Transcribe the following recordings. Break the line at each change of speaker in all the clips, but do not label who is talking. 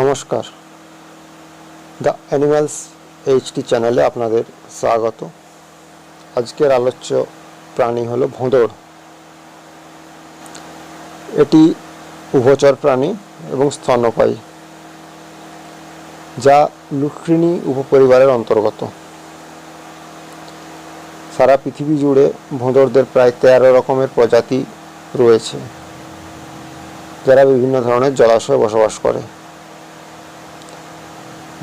নমস্কার। The animals HT চ্যানেলে আপনাদের স্বাগত। আজকের আলোচ্য প্রাণী হলো ভোঁদড়। এটি উভচর প্রাণী এবং স্তন্যপায়ী, যা লুক্রিনী উপপরিবারের অন্তর্গত। সারা পৃথিবী জুড়ে ভোঁদড়দের প্রায় তেরো রকমের প্রজাতি রয়েছে, যারা বিভিন্ন ধরনের জলাশয়ে বসবাস করে।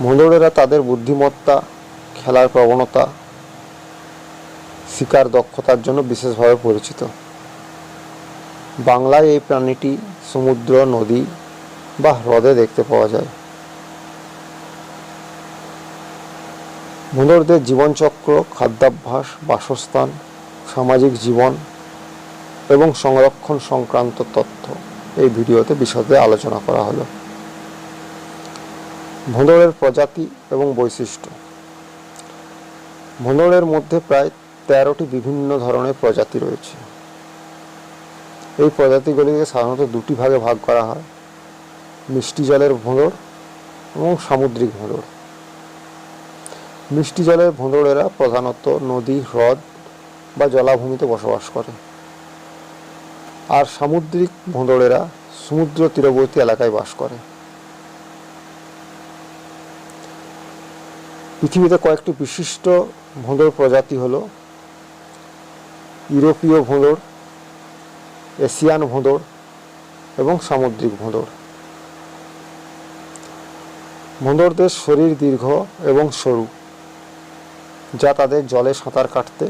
ভোঁদড়েরা তাদের বুদ্ধিমত্তা, খেলার প্রবণতা, শিকার দক্ষতার জন্য বিশেষভাবে পরিচিত। বাংলায় এই প্রাণীটি সমুদ্র, নদী বা হ্রদে দেখতে পাওয়া যায়। ভোঁদড়দের জীবনচক্র, খাদ্যাভ্যাস, বাসস্থান, সামাজিক জীবন এবং সংরক্ষণ সংক্রান্ত তথ্য এই ভিডিওতে বিশদে আলোচনা করা হলো। ভোঁদড়ের প্রজাতি এবং বৈশিষ্ট্য। ভোঁদড়ের মধ্যে প্রায় তেরোটি বিভিন্ন ধরনের প্রজাতি রয়েছে। এই প্রজাতিগুলিকে সাধারণত দুটি ভাগে ভাগ করা হয়, মিষ্টি জলের ভোঁদড় এবং সামুদ্রিক ভোঁদড় মিষ্টি জলের ভোঁদড়েরা প্রধানত নদী, হ্রদ বা জলাভূমিতে বসবাস করে। আর সামুদ্রিক ভোঁদড়েরা সমুদ্র তীরবর্তী এলাকায় বাস করে। পৃথিবীতে কয়েকটি বিশিষ্ট ভোঁদড় প্রজাতি হল ইউরোপীয় ভোঁদড় এশিয়ান ভোঁদড় এবং সামুদ্রিক ভোঁদড় ভোঁদড়দের শরীর দীর্ঘ এবং সরু, যা তাদের জলে সাঁতার কাটতে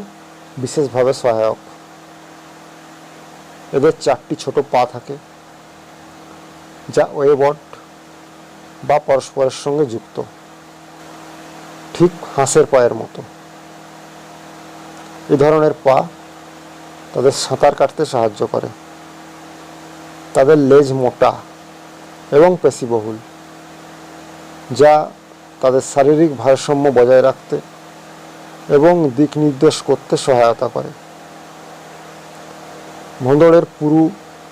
বিশেষভাবে সহায়ক। এদের চারটি ছোট পা থাকে, যা ওয়েবট বা পরস্পরের সঙ্গে যুক্ত। ঠিক হাঁসের পায়ের মতো। এই ধরনের পা তাদের সাঁতার কাটতে সাহায্য করে। তাদের লেজ মোটা এবং পেশিবহুল, যা তাদের শারীরিক ভারসাম্য বজায় রাখতে এবং দিক নির্দেশ করতে সহায়তা করে। ভোঁদড়ের পুরু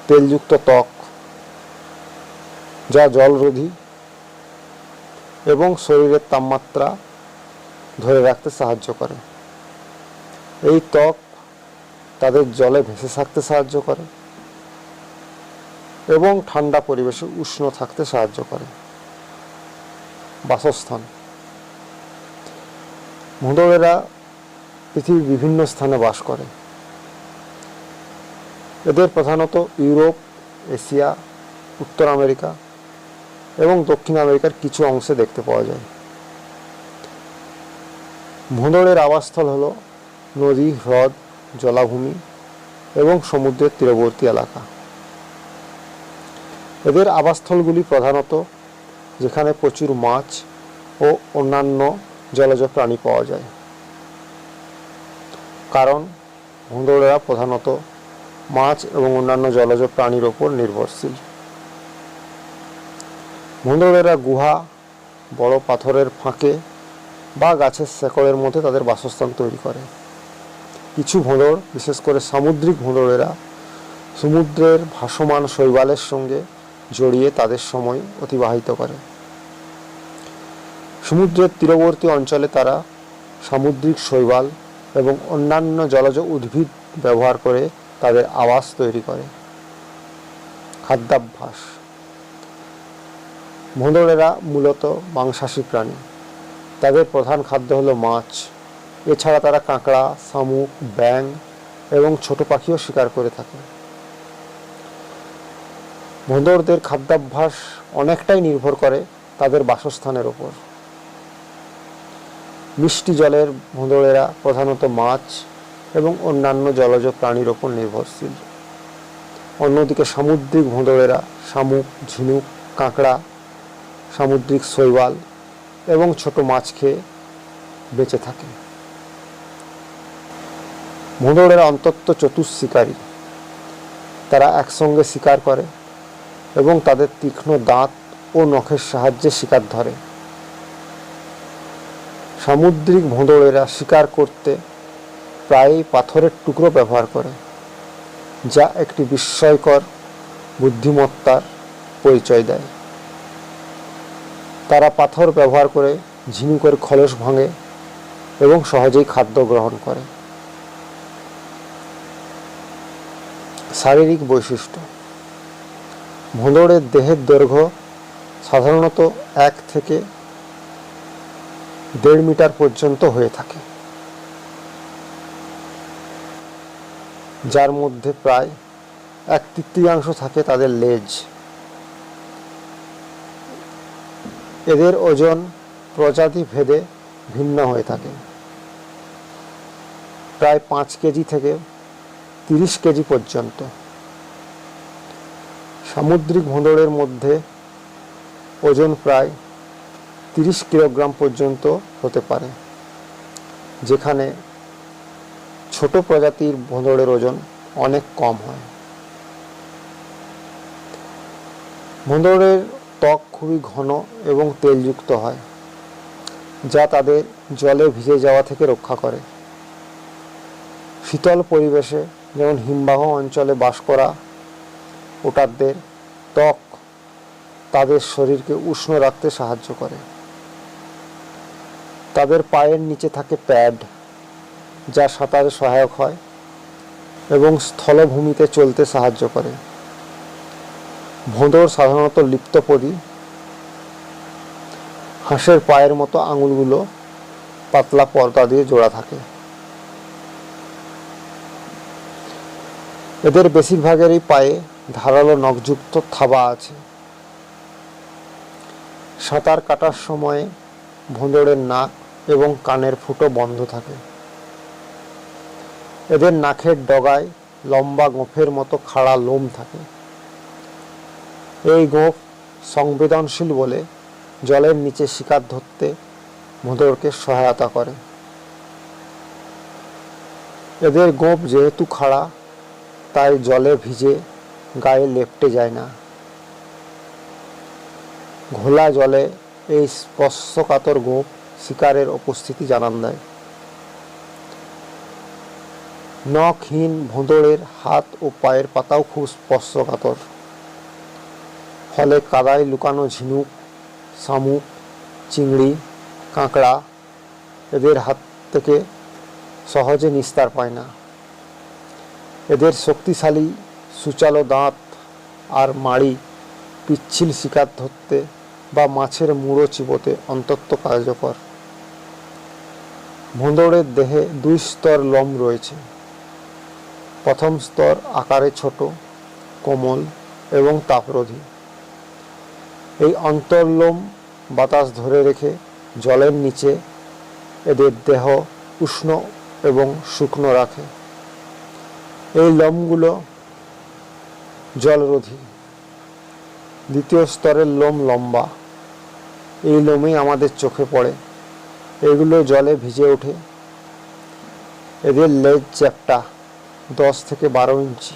তেলযুক্ত ত্বক, যা জলরোধী এবং শরীরের তাপমাত্রা ধরে রাখতে সাহায্য করে। এই ত্বক তাদের জলে ভেসে থাকতে সাহায্য করে এবং ঠান্ডা পরিবেশে উষ্ণ থাকতে সাহায্য করে। বাসস্থান। ভোঁদড়েরা পৃথিবীর বিভিন্ন স্থানে বাস করে। এদের প্রধানত ইউরোপ, এশিয়া, উত্তর আমেরিকা এবং দক্ষিণ আমেরিকার কিছু অংশে দেখতে পাওয়া যায়। ভোঁদড়ের আবাসস্থল হল নদী, হ্রদ, জলাভূমি এবং সমুদ্রের তীরবর্তী এলাকা। এদের আবাসস্থলগুলি প্রধানত যেখানে প্রচুর মাছ ও অন্যান্য জলজ প্রাণী পাওয়া যায়। কারণ ভোঁদড়েরা প্রধানত মাছ এবং অন্যান্য জলজ প্রাণীর ওপর নির্ভরশীল। ভোঁদড়েরা গুহা, বড় পাথরের ফাঁকে বা গাছের শেকড়ের মধ্যে তাদের বাসস্থান তৈরি করে। কিছু ভোঁদড় বিশেষ করে সামুদ্রিক ভোঁদড়েরা সমুদ্রের ভাসমান শৈবালের সঙ্গে জড়িয়ে তাদের সময় অতিবাহিত করে। সমুদ্রের তীরবর্তী অঞ্চলে তারা সামুদ্রিক শৈবাল এবং অন্যান্য জলজ উদ্ভিদ ব্যবহার করে তাদের আবাস তৈরি করে। খাদ্যাভ্যাস। ভোঁদড়েরা মূলত মাংসাশী প্রাণী। তাদের প্রধান খাদ্য হলো মাছ। এছাড়া তারা কাঁকড়া, শামুক ব্যাং এবং ছোট পাখিও শিকার করে থাকে। ভোঁদড়দের খাদ্যাভ্যাস অনেকটাই নির্ভর করে তাদের বাসস্থানের ওপর। মিষ্টি জলের ভোঁদড়েরা প্রধানত মাছ এবং অন্যান্য জলজ প্রাণীর ওপর নির্ভরশীল। অন্যদিকে সামুদ্রিক ভোঁদড়েরা শামুক, ঝিনুক, কাঁকড়া, সামুদ্রিক শৈবাল এবং ছোট মাছ খেয়ে বেঁচে থাকে। ভোঁদড়েরা অন্তত চতুর শিকারী। তারা একসঙ্গে শিকার করে এবং তাদের তীক্ষ্ণ দাঁত ও নখের সাহায্যে শিকার ধরে। সামুদ্রিক ভোঁদড়েরা শিকার করতে প্রায়ই পাথরের টুকরো ব্যবহার করে, যা একটি বিস্ময়কর বুদ্ধিমত্তার পরিচয় দেয়। তারা পাথর ব্যবহার করে ঝিনুকের খলস ভাঙে এবং সহজেই খাদ্য গ্রহণ করে। শারীরিক বৈশিষ্ট্য। ভোঁদড়ের দেহের দৈর্ঘ্য সাধারণত এক থেকে দেড় মিটার পর্যন্ত হয়ে থাকে। যার মধ্যে প্রায় এক তৃতীয়াংশ থাকে তাদের লেজ। এদের ওজন প্রজাতি ভেদে ভিন্ন হয়ে থাকে। প্রায় পাঁচ কেজি থেকে তিরিশ কেজি পর্যন্ত। সামুদ্রিক ভোঁদড়ের মধ্যে ওজন প্রায় তিরিশ কিলোগ্রাম পর্যন্ত হতে পারে, যেখানে ছোট প্রজাতির ভোঁদড়ের ওজন অনেক কম হয়। ভোঁদড়ের ত্বক খুবই ঘন এবং তেলযুক্ত হয়, যা তাদের জলে ভিজে যাওয়া থেকে রক্ষা করে। শীতল পরিবেশে যেমন হিমবাহ অঞ্চলে বাস করা ওটারদের ত্বক তাদের শরীরকে উষ্ণ রাখতে সাহায্য করে। তাদের পায়ের নিচে থাকে প্যাড, যা সাঁতারে সহায়ক হয় এবং স্থলভূমিতে চলতে সাহায্য করে। ভোঁদড় সাধারণত লিপ্তপদী হাঁসের পায়ের মতো আঙুলগুলো পাতলা পর্দা দিয়ে জোড়া থাকে। এদের বেশিরভাগেরই পায়ে ধারালো নখযুক্ত থাবা আছে। সাঁতার কাটার সময়ে ভোঁদড়ের নাক এবং কানের ফুটো বন্ধ থাকে। এদের নাকের ডগায় লম্বা গোঁফের মতো খাড়া লোম থাকে। এই গোঁফ সংবেদনশীল বলে জলের নিচে শিকার ধরতে ভোঁদড়কে সহায়তা করে। এদের গোঁফ যেহেতু খাড়া, তাই জলে ভিজে গায়ে লেপটে যায় না। ঘোলা জলে এই স্পর্শকাতর গোঁফ শিকারের উপস্থিতি জানান দেয়। নখহীন ভোঁদড়ের হাত ও পায়ের পাতাও খুব স্পর্শকাতর। ফলে কাদায় লুকানো ঝিনুক শামুক চিংড়ি, কাঁকড়া এদের হাত থেকে সহজে নিস্তার পায় না। এদের শক্তিশালী সুচালো দাঁত আর মাড়ি পিচ্ছিল শিকার ধরতে বা মাছের মুড়ো চিবোতে অন্তত কার্যকর। ভোঁদড়ের দেহে দুই স্তর লম রয়েছে। প্রথম স্তর আকারে ছোট, কোমল এবং তাপরোধী। এই অন্তর্লোম বাতাস ধরে রেখে জলের নিচে এদের দেহ উষ্ণ এবং শুকনো রাখে। এই লোমগুলো জলরোধী। দ্বিতীয় স্তরের লোম লম্বা। এই লোমেই আমাদের চোখে পড়ে। এগুলো জলে ভিজে ওঠে। এদের লেজ চ্যাপটা দশ থেকে বারো ইঞ্চি।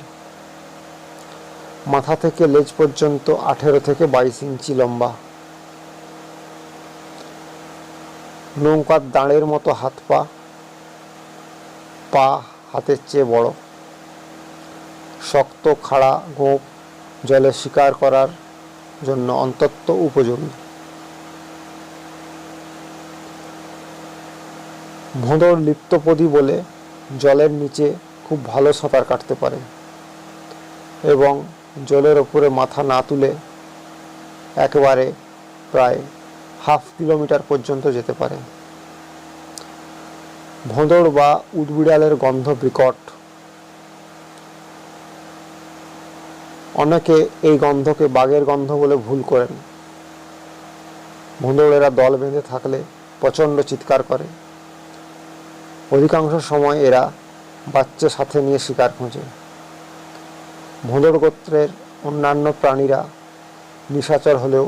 মাথা থেকে লেজ পর্যন্ত আঠেরো থেকে বাইশ ইঞ্চি লম্বা। নৌকার দাঁড়ের মতো হাত পা পা হাতের চেয়ে বড়। শক্ত, খাড়া গোঁপ জলে শিকার করার জন্য অন্তত উপযোগী। ভোঁদর লিপ্তপদী বলে জলের নিচে খুব ভালো সাঁতার কাটতে পারে এবং জলের ওপরে মাথা না তুলে একেবারে প্রায় হাফ কিলোমিটার পর্যন্ত যেতে পারে। ভোঁদড় বা উদবিড়ালের গন্ধ বিকট। অনেকে এই গন্ধকে বাঘের গন্ধ বলে ভুল করেন। ভোঁদড়েরা দল বেঁধে থাকলে প্রচণ্ড চিৎকার করে। অধিকাংশ সময় এরা বাচ্চা সাথে নিয়ে শিকার খোঁজে। ভোঁদড় গোত্রের অন্যান্য প্রাণীরা নিশাচর হলেও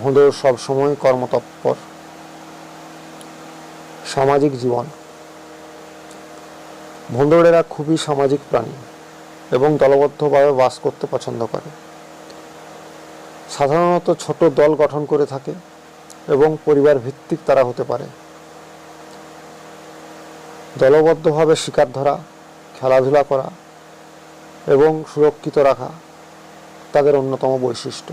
ভোঁদড় সবসময় কর্মতৎপর। সামাজিক জীবন। ভোঁদড়েরা খুবই সামাজিক প্রাণী এবং দলবদ্ধভাবে বাস করতে পছন্দ করে। সাধারণত ছোট দল গঠন করে থাকে এবং পরিবার ভিত্তিক তারা হতে পারে। দলবদ্ধভাবে শিকার ধরা খেলাধুলা করা এবং সুরক্ষিত রাখা তাদের অন্যতম বৈশিষ্ট্য।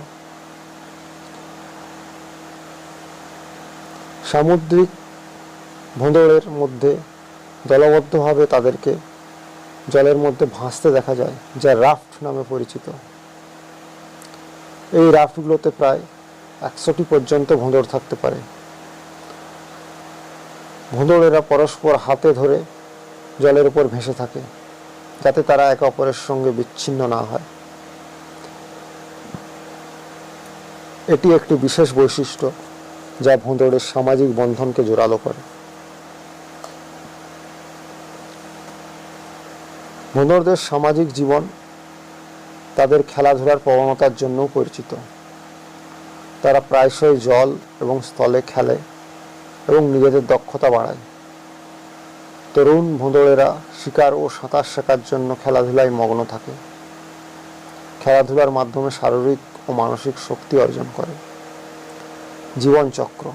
সামুদ্রিক ভোঁদড়ের মধ্যে দলবদ্ধভাবে তাদেরকে জলের মধ্যে ভাসতে দেখা যায়, যা রাফট নামে পরিচিত। এই রাফটগুলোতে প্রায় একশোটি পর্যন্ত ভোঁদড় থাকতে পারে। ভোঁদড়েরা পরস্পর হাতে ধরে জলের উপর ভেসে থাকে। যাতে তারা একে অপরের সঙ্গে বিচ্ছিন্ন না হয়। এটি একটি বিশেষ বৈশিষ্ট্য যা ভোঁদড়ের সামাজিক বন্ধনকে জোরালো করে। ভোঁদড়দের সামাজিক জীবন তাদের খেলাধুলার প্রবণতার জন্যও পরিচিত। তারা প্রায়শই জল এবং স্থলে খেলে এবং নিজেদের দক্ষতা বাড়ায়। তরুণ ভোঁদড়েরা শিকার ও সাঁতার শেখার জন্য খেলাধুলায় মগ্ন থাকে। খেলাধুলার মাধ্যমে শারীরিক ও মানসিক শক্তি অর্জন করে। জীবনচক্র।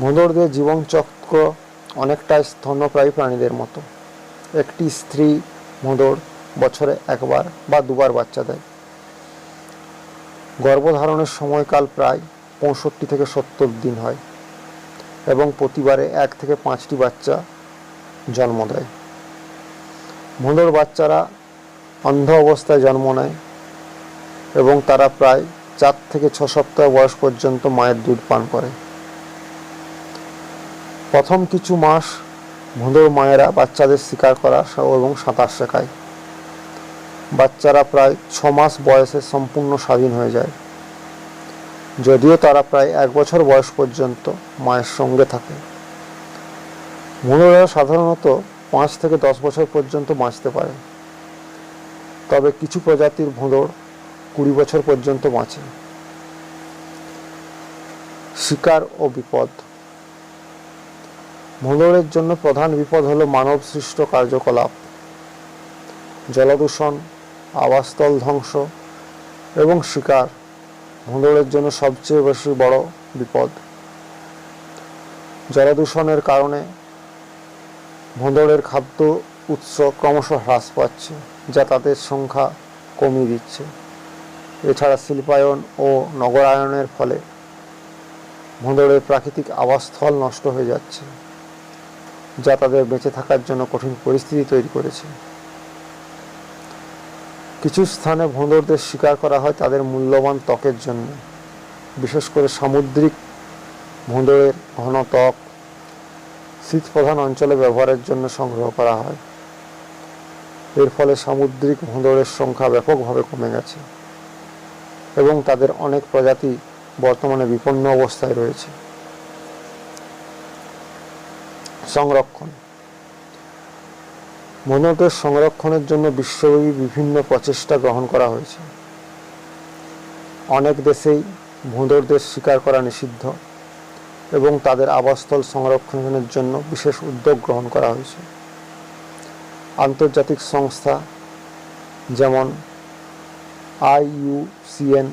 ভোঁদড়দের জীবনচক্র অনেকটাই স্তন্যপ্রায়ী প্রাণীদের মতো। একটি স্ত্রী ভোঁদড় বছরে একবার বা দুবার বাচ্চা দেয়। গর্ভধারণের সময়কাল প্রায় পঁয়ষট্টি থেকে সত্তর দিন হয়। এবং প্রতিবারে এক থেকে পাঁচটি বাচ্চা জন্ম দেয়। ভোঁদড় বাচ্চারা অন্ধ অবস্থায় জন্ম নেয় এবং তারা প্রায় চার থেকে ছ সপ্তাহ বয়স পর্যন্ত মায়ের দুধ পান করে। প্রথম কিছু মাস ভোঁদড় মায়েরা বাচ্চাদের শিকার করা এবং সাঁতার শেখায়। বাচ্চারা প্রায় ছ মাস বয়সে সম্পূর্ণ স্বাধীন হয়ে যায়। যদিও তারা প্রায় এক বছর বয়স পর্যন্ত মায়ের সঙ্গে থাকে। ভোঁদড়েরা সাধারণত পাঁচ থেকে দশ বছর পর্যন্ত বাঁচতে পারে। তবে কিছু প্রজাতির ভোঁদড় কুড়ি বছর পর্যন্ত বাঁচে। শিকার ও বিপদ। ভোঁদড়ের জন্য প্রধান বিপদ হলো মানব সৃষ্ট কার্যকলাপ। জলদূষণ, আবাসস্থল ধ্বংস এবং শিকার। ভোঁদড়ের জন্য সবচেয়ে বেশি বড় বিপদ। জলদূষণের কারণে ভোঁদড়ের খাদ্য উৎস ক্রমশ হ্রাস পাচ্ছে যা তাদের সংখ্যা কমিয়ে দিচ্ছে। এছাড়া শিল্পায়ন ও নগরায়নের ফলে ভোঁদড়ের প্রাকৃতিক আবাসস্থল নষ্ট হয়ে যাচ্ছে, যা তাদের বেঁচে থাকার জন্য কঠিন পরিস্থিতি তৈরি করেছে। কিছু স্থানে ভোঁদড়দের শিকার করা হয় তাদের মূল্যবান ত্বকের জন্য। বিশেষ করে সামুদ্রিক ভোঁদড়ের ঘন ত্বক শীত প্রধান অঞ্চলে ব্যবহারের জন্য সংগ্রহ করা হয়। এর ফলে সামুদ্রিক ভোঁদড়ের সংখ্যা ব্যাপকভাবে কমে গেছে এবং তাদের অনেক প্রজাতি বর্তমানে বিপন্ন অবস্থায় রয়েছে। সংরক্ষণ ভোঁদড়দের সংরক্ষণের জন্য বিশ্বব্যাপী বিভিন্ন প্রচেষ্টা গ্রহণ করা হয়েছে। অনেক দেশেই ভোঁদড়দের শিকার করা নিষিদ্ধ এবং তাদের আবাসস্থল সংরক্ষণের জন্য বিশেষ উদ্যোগ গ্রহণ করা হয়েছে। আন্তর্জাতিক সংস্থা যেমন আইইউসিএন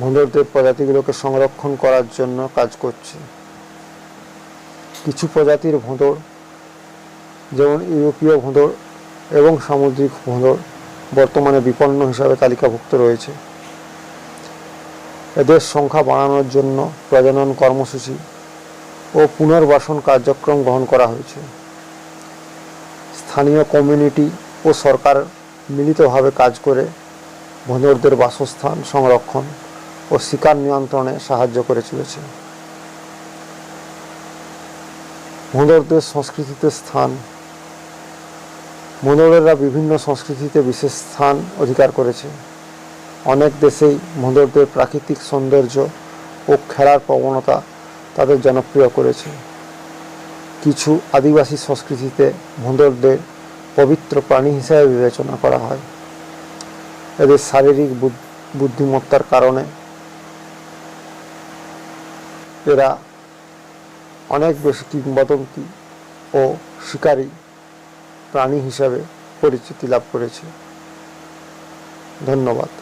ভোঁদড়দের প্রজাতিগুলোকে সংরক্ষণ করার জন্য কাজ করছে। কিছু প্রজাতির ভোঁদড় যেমন ইউরোপীয় ভোঁদড় এবং সামুদ্রিক ভোঁদড় বর্তমানে বিপন্ন হিসাবে তালিকাভুক্ত রয়েছে। এদের সংখ্যা বাড়ানোর জন্য প্রজনন কর্মসূচি ও পুনর্বাসন কার্যক্রম গ্রহণ করা হয়েছে। স্থানীয় কমিউনিটি ও সরকার মিলিতভাবে কাজ করে ভোঁদড়দের বাসস্থান সংরক্ষণ ও শিকার নিয়ন্ত্রণে সাহায্য করে চলেছে। ভোঁদড়দের সংস্কৃতিতে স্থান ভোঁদড়েরা বিভিন্ন সংস্কৃতিতে বিশেষ স্থান অধিকার করেছে। অনেক দেশেই ভোঁদড়দের প্রাকৃতিক সৌন্দর্য ও খেলার প্রবণতা তাদের জনপ্রিয় করেছে। কিছু আদিবাসী সংস্কৃতিতে ভোঁদড়দের পবিত্র প্রাণী হিসাবে বিবেচনা করা হয়। এদের শারীরিক বুদ- বুদ্ধিমত্তার কারণে এরা অনেক বেশি কিংবদন্তি ও শিকারী প্রাণী হিসাবে পরিচিতি লাভ করেছে। ধন্যবাদ।